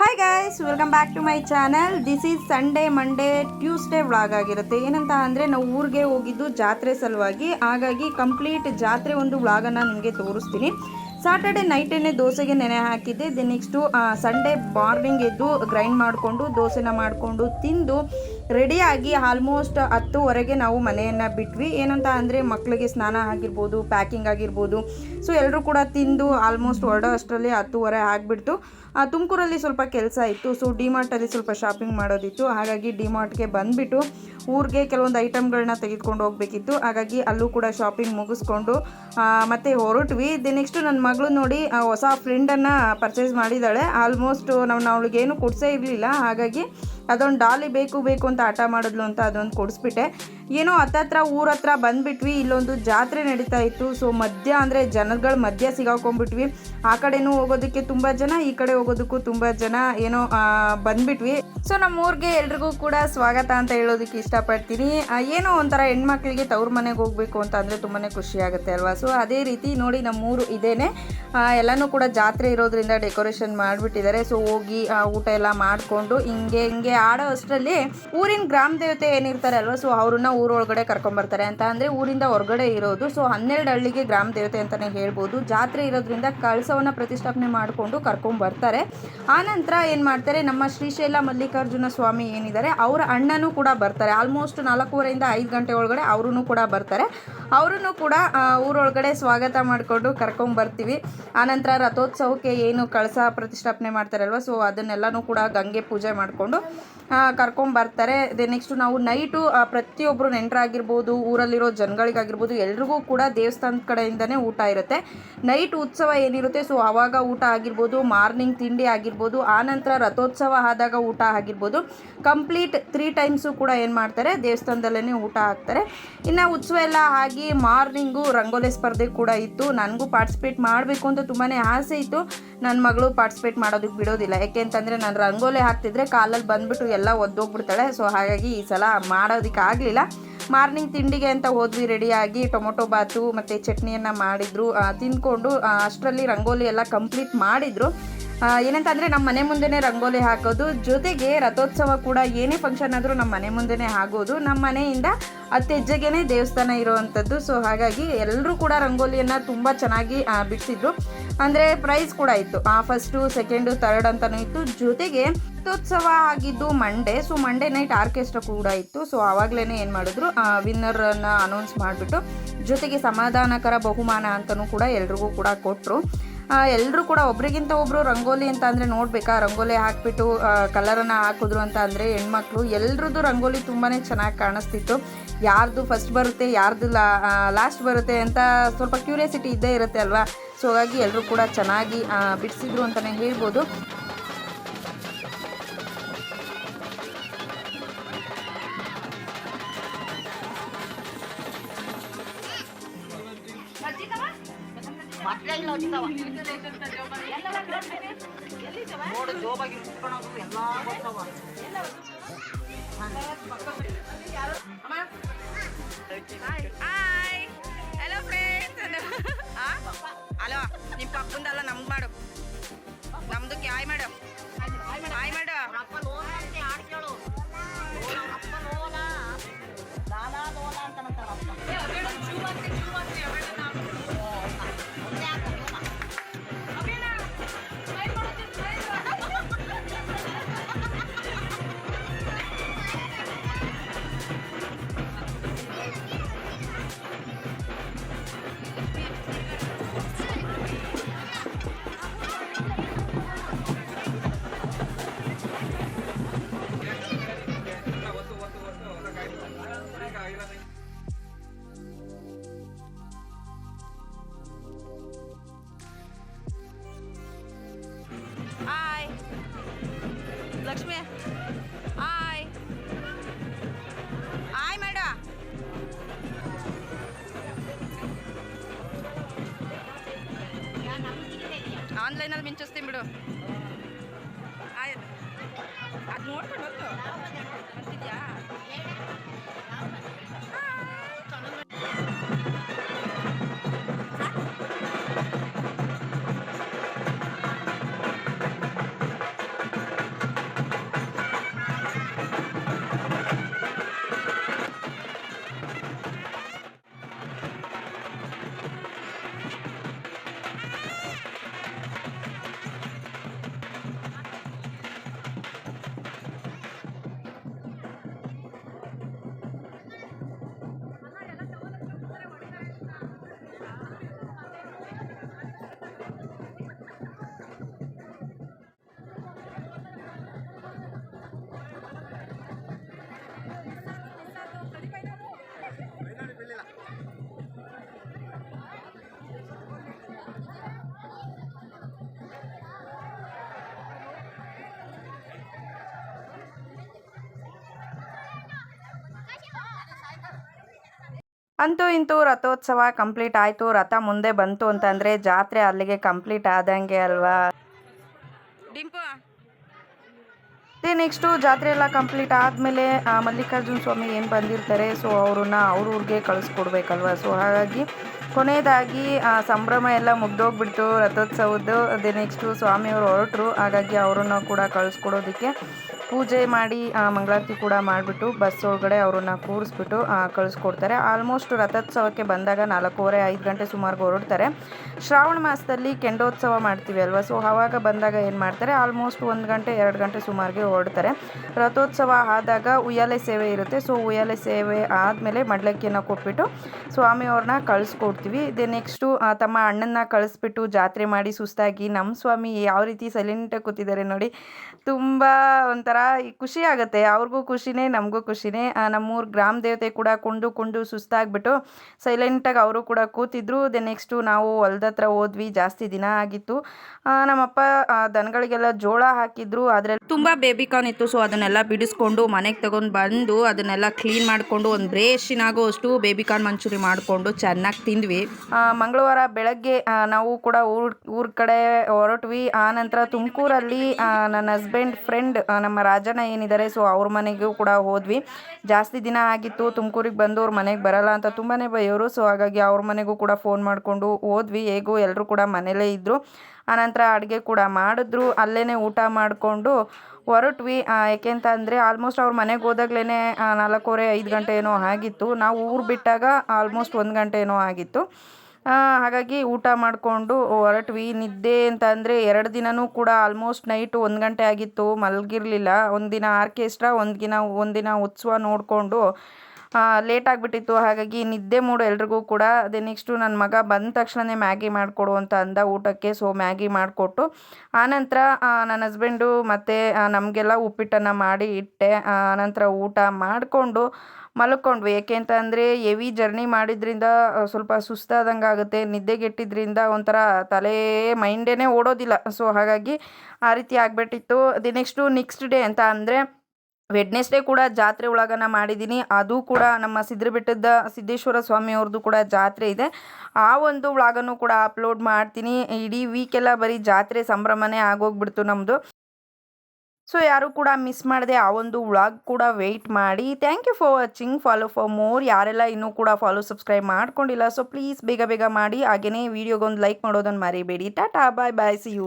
Hi guys welcome back to my channel this is Sunday Monday Tuesday vlog ಆಗಿರುತ್ತೆ. ಏನಂತ ಅಂದರೆ ನಾವು ಊರಿಗೆ ಹೋಗಿದ್ದು ಜಾತ್ರೆ ಸಲುವಾಗಿ. ಹಾಗಾಗಿ ಕಂಪ್ಲೀಟ್ ಜಾತ್ರೆ ಒಂದು ವ್ಲಾಗನ್ನು ನಿಮಗೆ ತೋರಿಸ್ತೀನಿ. ಸಾಟರ್ಡೆ ನೈಟೇನೆ ದೋಸೆಗೆ ನೆನೆ ಹಾಕಿದ್ದೆ. ದೆನ್ ನೆಕ್ಸ್ಟು ಸಂಡೇ ಮಾರ್ನಿಂಗ್ ಎದ್ದು ಗ್ರೈಂಡ್ ಮಾಡಿಕೊಂಡು, ದೋಸೆನ ಮಾಡಿಕೊಂಡು ತಿಂದು ರೆಡಿಯಾಗಿ ಆಲ್ಮೋಸ್ಟ್ ಹತ್ತುವರೆಗೆ ನಾವು ಮನೆಯನ್ನು ಬಿಟ್ವಿ. ಏನಂತ ಅಂದರೆ ಮಕ್ಕಳಿಗೆ ಸ್ನಾನ ಆಗಿರ್ಬೋದು ಪ್ಯಾಕಿಂಗ್ ಆಗಿರ್ಬೋದು. ಸೊ ಎಲ್ಲರೂ ಕೂಡ ತಿಂದು ಆಲ್ಮೋಸ್ಟ್ ಹೊರಡೋ ಅಷ್ಟರಲ್ಲಿ ಹತ್ತುವರೆ ಆಗಿಬಿಡ್ತು. ತುಮಕೂರಲ್ಲಿ ಸ್ವಲ್ಪ ಕೆಲಸ ಇತ್ತು. ಸೊ ಡಿಮಾರ್ಟಲ್ಲಿ ಸ್ವಲ್ಪ ಶಾಪಿಂಗ್ ಮಾಡೋದಿತ್ತು. ಹಾಗಾಗಿ ಡಿಮಾರ್ಟ್ಗೆ ಬಂದುಬಿಟ್ಟು ಊರಿಗೆ ಕೆಲವೊಂದು ಐಟಮ್ಗಳನ್ನ ತೆಗೆದುಕೊಂಡು ಹೋಗಬೇಕಿತ್ತು. ಹಾಗಾಗಿ ಅಲ್ಲೂ ಕೂಡ ಶಾಪಿಂಗ್ ಮುಗಿಸ್ಕೊಂಡು ಮತ್ತೆ ಹೊರಟ್ವಿ. ದಿ ನೆಕ್ಸ್ಟು ನನ್ನ ಮಗಳು ನೋಡಿ ಹೊಸ ಫ್ರೆಂಡನ್ನು ಪರ್ಚೇಸ್ ಮಾಡಿದ್ದಾಳೆ ಆಲ್ಮೋಸ್ಟ್ ನಾವು ಅವಳಿಗೇನು ಕೊಡಿಸೇ ಇರಲಿಲ್ಲ. ಹಾಗಾಗಿ ಅದೊಂದು ಡಾಲಿ ಬೇಕು ಬೇಕು ಅಂತ ಆಟ ಮಾಡಿದ್ಲು ಅಂತ ಅದೊಂದು ಕೊಡಿಸ್ಬಿಟ್ಟೆ. ಏನೋ ಹತ್ತತ್ರ ಊರ ಹತ್ರ ಬಂದ್ಬಿಟ್ವಿ, ಇಲ್ಲೊಂದು ಜಾತ್ರೆ ನಡೀತಾ ಇತ್ತು. ಸೊ ಮಧ್ಯ ಅಂದರೆ ಜನಗಳ ಮಧ್ಯ ಸಿಗಾಕೊಂಡ್ಬಿಟ್ವಿ. ಆ ಕಡೆನೂ ಹೋಗೋದಕ್ಕೆ ತುಂಬ ಜನ, ಈ ಕಡೆ ಹೋಗೋದಕ್ಕೂ ತುಂಬ ಜನ ಏನೋ ಬಂದ್ಬಿಟ್ವಿ. ಸೊ ನಮ್ಮ ಊರಿಗೆ ಎಲ್ರಿಗೂ ಕೂಡ ಸ್ವಾಗತ ಅಂತ ಹೇಳೋದಕ್ಕೆ ಇಷ್ಟಪಡ್ತೀನಿ. ಏನೋ ಒಂಥರ ಹೆಣ್ಮಕ್ಳಿಗೆ ತವ್ರ ಮನೆಗೆ ಹೋಗ್ಬೇಕು ಅಂತ ಅಂದರೆ ತುಂಬಾ ಖುಷಿ ಆಗುತ್ತೆ ಅಲ್ವಾ? ಸೊ ಅದೇ ರೀತಿ ನೋಡಿ ನಮ್ಮ ಊರು ಇದೇನೆ ಎಲ್ಲನೂ ಕೂಡ ಜಾತ್ರೆ ಇರೋದ್ರಿಂದ ಡೆಕೋರೇಷನ್ ಮಾಡಿಬಿಟ್ಟಿದ್ದಾರೆ. ಸೊ ಹೋಗಿ ಊಟ ಎಲ್ಲ ಮಾಡಿಕೊಂಡು ಹಿಂಗೆ ಹಿಂಗೆ ಆಡೋ ಅಷ್ಟರಲ್ಲಿ ಊರಿನ ಗ್ರಾಮ ದೇವತೆ ಏನಿರ್ತಾರೆ ಅಲ್ವಾ? ಸೊ ಅವ್ರನ್ನ ಊರೊಳಗಡೆ ಕರ್ಕೊಂಬರ್ತಾರೆ ಅಂತ ಅಂದರೆ ಊರಿಂದ ಹೊರಗಡೆ ಇರೋದು. ಸೊ ಹನ್ನೆರಡು ಹಳ್ಳಿಗೆ ಗ್ರಾಮ ದೇವತೆ ಅಂತಲೇ ಹೇಳ್ಬೋದು. ಜಾತ್ರೆ ಇರೋದ್ರಿಂದ ಕಳಸವನ್ನು ಪ್ರತಿಷ್ಠಾಪನೆ ಮಾಡಿಕೊಂಡು ಕರ್ಕೊಂಬರ್ತಾರೆ. ಆನಂತರ ಏನು ಮಾಡ್ತಾರೆ, ನಮ್ಮ ಶ್ರೀಶೈಲ ಮಲ್ಲಿಕಾರ್ಜುನ ಸ್ವಾಮಿ ಏನಿದ್ದಾರೆ, ಅವರ ಅಣ್ಣನೂ ಕೂಡ ಬರ್ತಾರೆ. ಆಲ್ಮೋಸ್ಟ್ ನಾಲ್ಕೂವರೆಯಿಂದ ಐದು ಗಂಟೆ ಒಳಗಡೆ ಅವರೂ ಕೂಡ ಬರ್ತಾರೆ. ಅವರೂ ಕೂಡ ಊರೊಳಗಡೆ ಸ್ವಾಗತ ಮಾಡಿಕೊಂಡು ಕರ್ಕೊಂಬರ್ತೀವಿ ಆನಂತರ ರಥೋತ್ಸವಕ್ಕೆ ಏನು ಕಳಸ ಪ್ರತಿಷ್ಠಾಪನೆ ಮಾಡ್ತಾರಲ್ವ ಸೊ ಅದನ್ನೆಲ್ಲನೂ ಕೂಡ ಗಂಗೆ ಪೂಜೆ ಮಾಡಿಕೊಂಡು ಕರ್ಕೊಂಬರ್ತಾರೆ ದೆ ನೆಕ್ಸ್ಟು ನಾವು ನೈಟು ಪ್ರತಿಯೊಬ್ಬರು ನೆಂಟರಾಗಿರ್ಬೋದು, ಊರಲ್ಲಿರೋ ಜನಗಳಿಗಾಗಿರ್ಬೋದು, ಎಲ್ರಿಗೂ ಕೂಡ ದೇವಸ್ಥಾನದ ಕಡೆಯಿಂದನೇ ಊಟ ಇರುತ್ತೆ. ನೈಟ್ ಉತ್ಸವ ಏನಿರುತ್ತೆ ಸೊ ಆವಾಗ ಊಟ ಆಗಿರ್ಬೋದು, ಮಾರ್ನಿಂಗ್ ತಿಂಡಿ ಆಗಿರ್ಬೋದು ಆನಂತರ ರಥೋತ್ಸವ ಆದಾಗ ಊಟ ಆಗಿರ್ಬೋದು. ಕಂಪ್ಲೀಟ್ ತ್ರೀ ಟೈಮ್ಸು ಕೂಡ ಏನು ಮಾಡ್ತಾರೆ ದೇವಸ್ಥಾನದಲ್ಲೇ ಊಟ ಹಾಕ್ತಾರೆ. ಇನ್ನು ಉತ್ಸವ ಎಲ್ಲ ಆಗಿ ಮಾರ್ನಿಂಗು ರಂಗೋಲಿ ಸ್ಪರ್ಧೆ ಕೂಡ ಇತ್ತು. ನನಗೂ ಪಾರ್ಟಿಸಿಪೇಟ್ ಮಾಡಬೇಕು ಅಂತ ತುಂಬಾ ಆಸೆ ಇತ್ತು. ನನ್ನ ಮಗಳು ಪಾರ್ಟಿಸಿಪೇಟ್ ಮಾಡೋದಕ್ಕೆ ಬಿಡೋದಿಲ್ಲ. ಯಾಕೆ ಅಂತಂದರೆ ನಾನು ರಂಗೋಲಿ ಹಾಕ್ತಿದ್ರೆ ಕಾಲಲ್ಲಿ ಬಂದುಬಿಟ್ಟು ಎಲ್ಲ ಒದ್ದೋಗ್ಬಿಡ್ತಾಳೆ. ಸೊ ಹಾಗಾಗಿ ಈ ಸಲ ಮಾಡೋದಕ್ಕೆ ಆಗಲಿಲ್ಲ. ಮಾರ್ನಿಂಗ್ ತಿಂಡಿಗೆ ಅಂತ ಹೋದ್ವಿ ರೆಡಿಯಾಗಿ ಟೊಮೊಟೊ ಬಾತು ಮತ್ತು ಚಟ್ನಿಯನ್ನು ಮಾಡಿದ್ರು. ತಿಂದ್ಕೊಂಡು ಅಷ್ಟರಲ್ಲಿ ರಂಗೋಲಿ ಎಲ್ಲ ಕಂಪ್ಲೀಟ್ ಮಾಡಿದ್ರು. ಆ, ಏನಂತ ಅಂದರೆ ನಮ್ಮ ಮನೆ ಮುಂದೆನೇ ರಂಗೋಲಿ ಹಾಕೋದು. ಜೊತೆಗೆ ರಥೋತ್ಸವ ಕೂಡ ಏನೇ ಫಂಕ್ಷನ್ ಆದರೂ ನಮ್ಮ ಮನೆ ಮುಂದೆನೇ ಆಗೋದು. ನಮ್ಮ ಮನೆಯಿಂದ ಹತ್ತು ದೇವಸ್ಥಾನ ಇರುವಂಥದ್ದು ಸೊ ಹಾಗಾಗಿ ಎಲ್ಲರೂ ಕೂಡ ರಂಗೋಲಿಯನ್ನು ತುಂಬ ಚೆನ್ನಾಗಿ ಬಿಡಿಸಿದ್ರು. ಅಂದರೆ ಪ್ರೈಸ್ ಕೂಡ ಇತ್ತು. ಫಸ್ಟು ಸೆಕೆಂಡು ಥರ್ಡ್ ಅಂತಲೂ ಇತ್ತು. ಜೊತೆಗೆ ರಥೋತ್ಸವ ಆಗಿದ್ದು Monday so Monday night orchestra ಕೂಡ ಇತ್ತು. ಸೊ ಆವಾಗಲೇ ಏನು ಮಾಡಿದ್ರು? ವಿನ್ನರನ್ನು ಅನೌನ್ಸ್ ಮಾಡಿಬಿಟ್ಟು ಜೊತೆಗೆ ಸಮಾಧಾನಕರ ಬಹುಮಾನ ಅಂತಲೂ ಕೂಡ ಎಲ್ರಿಗೂ ಕೂಡ ಕೊಟ್ಟರು ಎಲ್ಲರೂ ಕೂಡ ಒಬ್ರಿಗಿಂತ ಒಬ್ಬರು ರಂಗೋಲಿ ಅಂತ ಅಂದರೆ ನೋಡಬೇಕಾ? ರಂಗೋಲಿ ಹಾಕಿಬಿಟ್ಟು ಕಲರನ್ನು ಹಾಕಿದ್ರು ಅಂತ ಅಂದರೆ ಹೆಣ್ಮಕ್ಳು ಎಲ್ರದ್ದು ರಂಗೋಲಿ ತುಂಬಾ ಚೆನ್ನಾಗಿ ಕಾಣಿಸ್ತಿತ್ತು. ಯಾರ್ದು ಫಸ್ಟ್ ಬರುತ್ತೆ, ಯಾರ್ದು ಲಾ ಲಾಸ್ಟ್ ಬರುತ್ತೆ ಅಂತ ಸ್ವಲ್ಪ ಕ್ಯೂರಿಯಾಸಿಟಿ ಇದ್ದೇ ಇರುತ್ತೆ ಅಲ್ವಾ? ಸೊ ಹಾಗಾಗಿ ಎಲ್ಲರೂ ಕೂಡ ಚೆನ್ನಾಗಿ ಬಿಡಿಸಿದ್ರು ಅಂತಲೇ ಹೇಳ್ಬೋದು. ಹಾಯ್ ಹಲೋ ಫ್ರೆಂಡ್ಸ್ ಹಲೋ ನಿಮ್ಮ ಪಕ್ಕಂದಲ್ಲ ನಮ್ಗೆ ಮಾಡು. ఛానల్ మేము చూస్తే ಅಂತೂ ಇಂತೂ ರಥೋತ್ಸವ ಕಂಪ್ಲೀಟ್ ಆಯಿತು. ರಥ ಮುಂದೆ ಬಂತು ಅಂತಂದರೆ ಜಾತ್ರೆ ಅಲ್ಲಿಗೆ ಕಂಪ್ಲೀಟ್ ಆದಂಗೆ ಅಲ್ವಾ? ದಿ ನೆಕ್ಸ್ಟು ಜಾತ್ರೆ ಎಲ್ಲ ಕಂಪ್ಲೀಟ್ ಆದಮೇಲೆ ಮಲ್ಲಿಕಾರ್ಜುನ ಸ್ವಾಮಿ ಏನು ಬಂದಿರ್ತಾರೆ ಸೊ ಅವ್ರನ್ನ ಅವ್ರ ಊರಿಗೆ ಕಳಿಸ್ಕೊಡ್ಬೇಕಲ್ವ? ಸೊ ಹಾಗಾಗಿ ಕೊನೆಯದಾಗಿ ಸಂಭ್ರಮ ಎಲ್ಲ ಮುಗ್ದೋಗ್ಬಿಡ್ತು ರಥೋತ್ಸವದ್ದು. ಅದೇ ನೆಕ್ಸ್ಟು ಸ್ವಾಮಿಯವರು ಹೊರಟರು ಹಾಗಾಗಿ ಅವರನ್ನು ಕೂಡ ಕಳಿಸ್ಕೊಡೋದಕ್ಕೆ ಪೂಜೆ ಮಾಡಿ ಮಂಗಳಾರತಿ ಕೂಡ ಮಾಡಿಬಿಟ್ಟು ಬಸ್ ಒಳಗಡೆ ಅವ್ರನ್ನ ಕೂರಿಸ್ಬಿಟ್ಟು ಕಳಿಸ್ಕೊಡ್ತಾರೆ. ಆಲ್ಮೋಸ್ಟ್ ರಥೋತ್ಸವಕ್ಕೆ ಬಂದಾಗ ನಾಲ್ಕೂವರೆ, ಐದು ಗಂಟೆ ಸುಮಾರು ಹೊರಡ್ತಾರೆ. ಶ್ರಾವಣ ಮಾಸದಲ್ಲಿ ಕೆಂಡೋತ್ಸವ ಮಾಡ್ತೀವಿ ಅಲ್ವಾ? ಸೊ ಆವಾಗ ಬಂದಾಗ ಏನು ಮಾಡ್ತಾರೆ? ಆಲ್ಮೋಸ್ಟ್ ಒಂದು ಗಂಟೆ, ಎರಡು ಗಂಟೆ ಸುಮಾರಿಗೆ ಹೊರಡ್ತಾರೆ. ರಥೋತ್ಸವ ಆದಾಗ ಉಯ್ಯಾಲೆ ಸೇವೆ ಇರುತ್ತೆ. ಸೊ ಉಯ್ಯಾಲೆ ಸೇವೆ ಆದಮೇಲೆ ಮಡ್ಲಕ್ಕಿಯನ್ನು ಕೊಟ್ಬಿಟ್ಟು ಸ್ವಾಮಿಯವ್ರನ್ನ ಕಳಿಸ್ಕೊಡ್ತೀವಿ. ದೆ ನೆಕ್ಸ್ಟು ತಮ್ಮ ಅಣ್ಣನ ಕಳಿಸ್ಬಿಟ್ಟು ಜಾತ್ರೆ ಮಾಡಿ ಸುಸ್ತಾಗಿ ನಮ್ಮ ಸ್ವಾಮಿ ಯಾವ ರೀತಿ ಸೈಲೆಂಟಾಗಿ ಕೂತಿದ್ದಾರೆ ನೋಡಿ. ತುಂಬ ಒಂಥರ ಈ ಖುಷಿ ಆಗುತ್ತೆ. ಅವ್ರಿಗೂ ಖುಷಿನೇ, ನಮಗೂ ಖುಷಿನೇ. ನಮ್ಮೂರು ಗ್ರಾಮ ದೇವತೆ ಕೂಡ ಕುಂಡು ಕುಂಡು ಸುಸ್ತಾಗ್ಬಿಟ್ಟು ಸೈಲೆಂಟಾಗಿ ಅವರು ಕೂಡ ಕೂತಿದ್ರು. ದೆ ನೆಕ್ಸ್ಟು ನಾವು ಹೊಲ್ದ ಹತ್ರ ಹೋದ್ವಿ. ಜಾಸ್ತಿ ದಿನ ಆಗಿತ್ತು. ನಮ್ಮಪ್ಪ ದನಗಳಿಗೆಲ್ಲ ಜೋಳ ಹಾಕಿದ್ರು. ಅದರಲ್ಲಿ ತುಂಬ ಬೇಬಿ ಕಾರ್ನ್ ಇತ್ತು. ಸೊ ಅದನ್ನೆಲ್ಲ ಬಿಡಿಸ್ಕೊಂಡು ಮನೆಗೆ ತಗೊಂಡು ಬಂದು ಅದನ್ನೆಲ್ಲ ಕ್ಲೀನ್ ಮಾಡಿಕೊಂಡು ಒಂದು ಬ್ರೇಷಿನಾಗೋ ಅಷ್ಟು ಬೇಬಿ ಕಾನ್ ಮಂಚೂರಿ ಮಾಡಿಕೊಂಡು ಚೆನ್ನಾಗಿ ತಿಂದ್ವಿ. ಮಂಗಳವಾರ ಬೆಳಗ್ಗೆ ನಾವು ಕೂಡ ಊರ್, ಊರ ಕಡೆ ಹೊರಟ್ವಿ. ಆ ತುಮಕೂರಲ್ಲಿ ನನ್ನ ಹಸ್ಬೆಂಡ್ ಫ್ರೆಂಡ್ ನಮ್ಮ ರಾಜಣ್ಣ ಏನಿದ್ದಾರೆ ಸೊ ಅವ್ರ ಮನೆಗೂ ಕೂಡ ಹೋದ್ವಿ. ಜಾಸ್ತಿ ದಿನ ಆಗಿತ್ತು, ತುಮಕೂರಿಗೆ ಬಂದು ಅವ್ರ ಮನೆಗೆ ಬರಲ್ಲ ಅಂತ ತುಂಬಾ ಬೈಯೋರು. ಸೊ ಹಾಗಾಗಿ ಅವ್ರ ಮನೆಗೂ ಕೂಡ ಫೋನ್ ಮಾಡಿಕೊಂಡು ಹೋದ್ವಿ. ಹೇಗೂ ಎಲ್ಲರೂ ಕೂಡ ಮನೇಲೇ ಇದ್ದರು ಆನಂತರ ಅಡುಗೆ ಕೂಡ ಮಾಡಿದ್ರು. ಅಲ್ಲೇ ಊಟ ಮಾಡಿಕೊಂಡು ಹೊರಟ್ವಿ. ಯಾಕೆ ಅಂತ ಅಂದರೆ ಆಲ್ಮೋಸ್ಟ್ ಅವ್ರ ಮನೆಗೆ ಹೋದಾಗ್ಲೇ ನಾಲ್ಕೂವರೆ, ಐದು ಗಂಟೆ ಏನೋ ಆಗಿತ್ತು. ನಾವು ಊರು ಬಿಟ್ಟಾಗ ಆಲ್ಮೋಸ್ಟ್ ಒಂದು ಗಂಟೆ ಏನೋ ಆಗಿತ್ತು. ಹಾಗಾಗಿ ಊಟ ಮಾಡಿಕೊಂಡು ಹೊರಟ್ವಿ. ನಿದ್ದೆ ಅಂತ ಅಂದರೆ ಎರಡು ದಿನವೂ ಕೂಡ ಆಲ್ಮೋಸ್ಟ್ ನೈಟು ಒಂದು ಗಂಟೆ ಆಗಿತ್ತು, ಮಲಗಿರಲಿಲ್ಲ. ಒಂದಿನ ಆರ್ಕೆಸ್ಟ್ರಾ ಒಂದು ದಿನ ಒಂದಿನ ಉತ್ಸವ ನೋಡಿಕೊಂಡು ಲೇಟ್ ಆಗಿಬಿಟ್ಟಿತ್ತು. ಹಾಗಾಗಿ ನಿದ್ದೆ ಮೂಡು ಎಲ್ರಿಗೂ ಕೂಡ. ಅದೇ ನೆಕ್ಸ್ಟು ನನ್ನ ಮಗ ಬಂದ ತಕ್ಷಣವೇ ಮ್ಯಾಗಿ ಮಾಡಿಕೊಡು ಅಂತ ಅಂದ ಊಟಕ್ಕೆ. ಸೊ ಮ್ಯಾಗಿ ಮಾಡಿಕೊಟ್ಟು ಆನಂತರ ನನ್ನ ಹಸ್ಬೆಂಡು ಮತ್ತು ನಮಗೆಲ್ಲ ಉಪ್ಪಿಟ್ಟನ್ನು ಮಾಡಿ ಇಟ್ಟೆ. ಆನಂತರ ಊಟ ಮಾಡಿಕೊಂಡು ಮಲ್ಕೊಂಡ್ವಿ. ಏಕೆ ಅಂತ ಅಂದರೆ ಎವಿ ಜರ್ನಿ ಮಾಡಿದ್ರಿಂದ ಸ್ವಲ್ಪ ಸುಸ್ತಾದಂಗೆ ಆಗುತ್ತೆ. ನಿದ್ದೆಗೆಟ್ಟಿದ್ರಿಂದ ಒಂಥರ ತಲೆ ಮೈಂಡೇನೆ ಓಡೋದಿಲ್ಲ. ಸೊ ಹಾಗಾಗಿ ಆ ರೀತಿ ಆಗಿಬಿಟ್ಟಿತ್ತು. ದಿ ನೆಕ್ಸ್ಟು ನೆಕ್ಸ್ಟ್ ಡೇ ಅಂತ ಅಂದರೆ ವೆಡ್ನೆಸ್ಡೇ ಕೂಡ ಜಾತ್ರೆ ಒಳಗನ ಮಾಡಿದ್ದೀನಿ ಅದು ಕೂಡ ನಮ್ಮ ಸಿದ್ರಬೆಟ್ಟದ ಸಿದ್ದೇಶ್ವರ ಸ್ವಾಮಿಯವ್ರದ್ದು ಕೂಡ ಜಾತ್ರೆ ಇದೆ. ಆ ಒಂದು ವ್ಲಾಗನ್ನು ಕೂಡ ಅಪ್ಲೋಡ್ ಮಾಡ್ತೀನಿ. ಇಡೀ ವೀಕೆಲ್ಲ ಬರೀ ಜಾತ್ರೆ ಸಂಭ್ರಮನೇ ಆಗೋಗ್ಬಿಡ್ತು ನಮ್ಮದು ಸೊ ಯಾರು ಕೂಡ ಮಿಸ್ ಮಾಡದೆ ಆ ಒಂದು ವ್ಲಾಗ್ ಕೂಡ ವೆಯ್ಟ್ ಮಾಡಿ. Thank you for watching follow for more ಯಾರೆಲ್ಲ ಇನ್ನೂ ಕೂಡ ಫಾಲೋ ಸಬ್ಸ್ಕ್ರೈಬ್ ಮಾಡ್ಕೊಂಡಿಲ್ಲ ಸೊ ಪ್ಲೀಸ್ ಬೇಗ ಬೇಗ ಮಾಡಿ. ಹಾಗೆಯೇ ವಿಡಿಯೋಗೊಂದು ಲೈಕ್ ಮಾಡೋದನ್ನು ಮರಿಬೇಡಿ. Tata bye bye see you